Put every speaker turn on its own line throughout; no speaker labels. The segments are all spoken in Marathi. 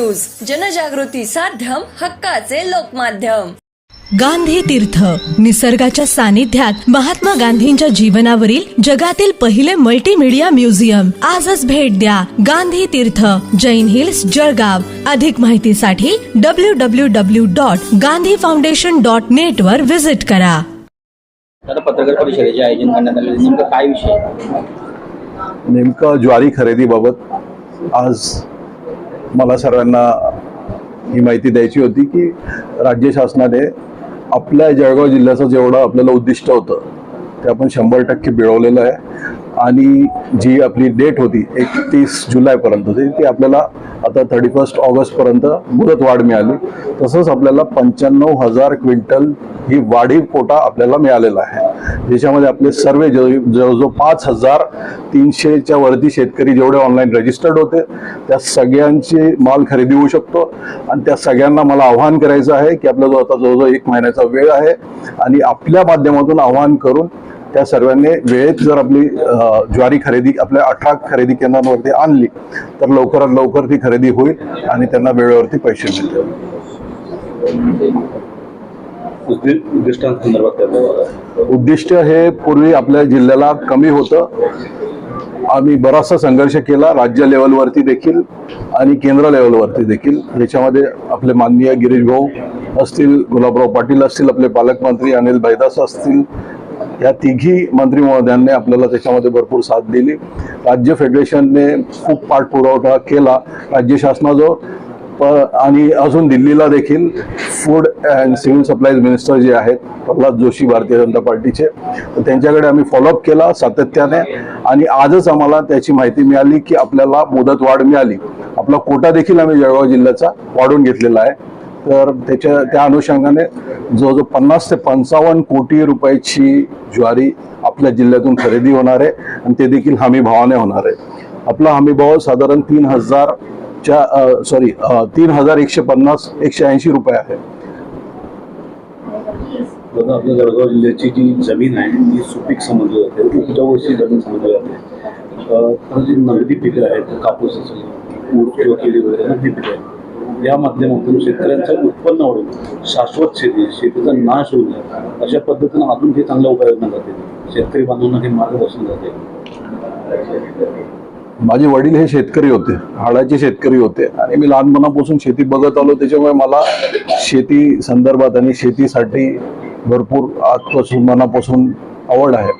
न्यूज. जनजागृती साध्यम हक्काचे लोकमाध्यम.
गांधी तीर्थ. निसर्गाच्या सानिध्यात महात्मा गांधींच्या जीवनावरील जगातील पहिले मल्टीमीडिया म्युझियम आजच भेट द्या गांधी तीर्थ. जैन हिल्स जळगाव. अधिक माहितीसाठी W W W dot Gandhi foundation dot net वर विजिट करा.
पत्रकार परिषदेचे आयोजन करण्यात आले नेमकं काय विषय?
नेमकं ज्वारी खरेदीबाबत आज मला सर्वांना ही माहिती द्यायची होती की राज्य शासनाने आपल्या जळगाव जिल्ह्याचं जेवढं आपल्याला उद्दिष्ट होतं ते आपण शंभर टक्के मिळवलेलं आहे. आणि जी आपली डेट होती एकतीस जुलैपर्यंत ती आपल्याला आता थर्टी फर्स्ट ऑगस्टपर्यंत मुदतवाढ मिळाली. तसंच आपल्याला पंच्याण्णव हजार क्विंटल ही वाढीव कोटा आपल्याला मिळालेला आहे. ज्याच्यामध्ये आपले सर्व जो जवळजवळ पाच हजार तीनशेच्या वरती शेतकरी जेवढे ऑनलाईन रजिस्टर्ड होते त्या सगळ्यांची माल खरेदी होऊ शकतो. आणि त्या सगळ्यांना मला आव्हान करायचं आहे की आपला जो आता जवळजवळ एक महिन्याचा वेळ आहे. आणि आपल्या माध्यमातून आव्हान करून त्या सर्वांनी वेळेत जर आपली ज्वारी खरेदी आपल्या अठरा खरेदी केंद्रांवरती आणली तर लवकरात लवकर ती खरेदी होईल आणि त्यांना वेळेवरती पैसे मिळतील.
उद्दिष्टांसंदर्भात?
उद्दिष्ट हे पूर्वी आपल्या जिल्ह्याला कमी होतं. आम्ही बराचसा संघर्ष केला राज्य लेवलवरती देखील आणि केंद्र लेवलवरती देखील. याच्यामध्ये आपले माननीय गिरीश भाऊ असतील गुलाबराव पाटील असतील आपले पालकमंत्री अनिल बैदास असतील या तिघी मंत्री महोदयांनी आपल्याला त्याच्यामध्ये भरपूर साथ दिली. राज्य फेडरेशनने खूप पाठपुरवठा केला. राज्य शासनाजवळ प आणि अजून दिल्लीला देखील अँड सिव्हिल सप्लाईज मिनिस्टर जे आहेत प्रल्हाद जोशी भारतीय जनता पार्टीचे तर त्यांच्याकडे आम्ही फॉलोअप केला सातत्याने. आणि आजच आम्हाला त्याची माहिती मिळाली की आपल्याला मुदत वाढ मिळाली. आपला कोटा देखील आम्ही जळगाव जिल्ह्याचा वाढवून घेतलेला आहे. तर त्याच्या त्या अनुषंगाने जवळजवळ पन्नास ते पंचावन्न कोटी रुपयाची ज्वारी आपल्या जिल्ह्यातून खरेदी होणार आहे आणि ते देखील हमी भावाने होणार आहे. आपला हमी भाव साधारण तीन हजारच्या सॉरी तीन हजार एकशे पन्नास एकशे ऐंशी रुपये आहे.
बघा आपल्या जळगाव जिल्ह्याची जी जमीन आहे ती सुपीक समजली जाते. उंचावरची जमीन समजली जाते. तर जी नगदी पिकं आहेत कापूस असेल ऊस किंवा केळी वगैरे नगदी पिकं आहेत. या माध्यमातून शेतकऱ्यांचं उत्पन्न वाढून शाश्वत शेती शेतीचा नाश होऊ नये. अशा पद्धतीनं अजून हे चांगल्या उपाययोजना जाते शेतकरी बांधवांना हे मार्गदर्शन जाते
माझे वडील हे शेतकरी होते हाडाचे शेतकरी होते. आणि मी लहानपणापासून शेती बघत आलो त्याच्यामुळे मला शेती संदर्भात आणि शेतीसाठी भरपूर आजपासून मनापासून आवड आहे.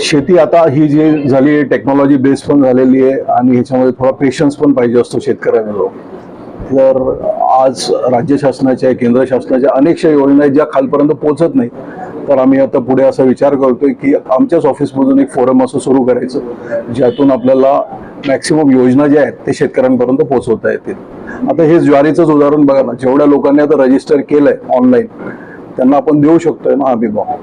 शेती आता ही जी झाली आहे टेक्नॉलॉजी बेस पण झालेली आहे आणि ह्याच्यामध्ये थोडा पेशन्स पण पाहिजे असतो शेतकऱ्यांना. तर आज राज्य शासनाच्या केंद्र शासनाच्या अनेकशा योजना आहेत ज्या खालपर्यंत पोहोचत नाही तर आम्ही आता पुढे असा विचार करतोय की आमच्याच ऑफिसमधून एक फोरम असं सुरू करायचं ज्यातून आपल्याला मॅक्सिमम योजना ज्या आहेत ते शेतकऱ्यांपर्यंत पोहोचवता येतील. आता हे ज्वारीचंच उदाहरण बघा ना जेवढ्या लोकांनी आता रजिस्टर केलंय ऑनलाईन त्यांना आपण देऊ शकतोय ना अभिभाव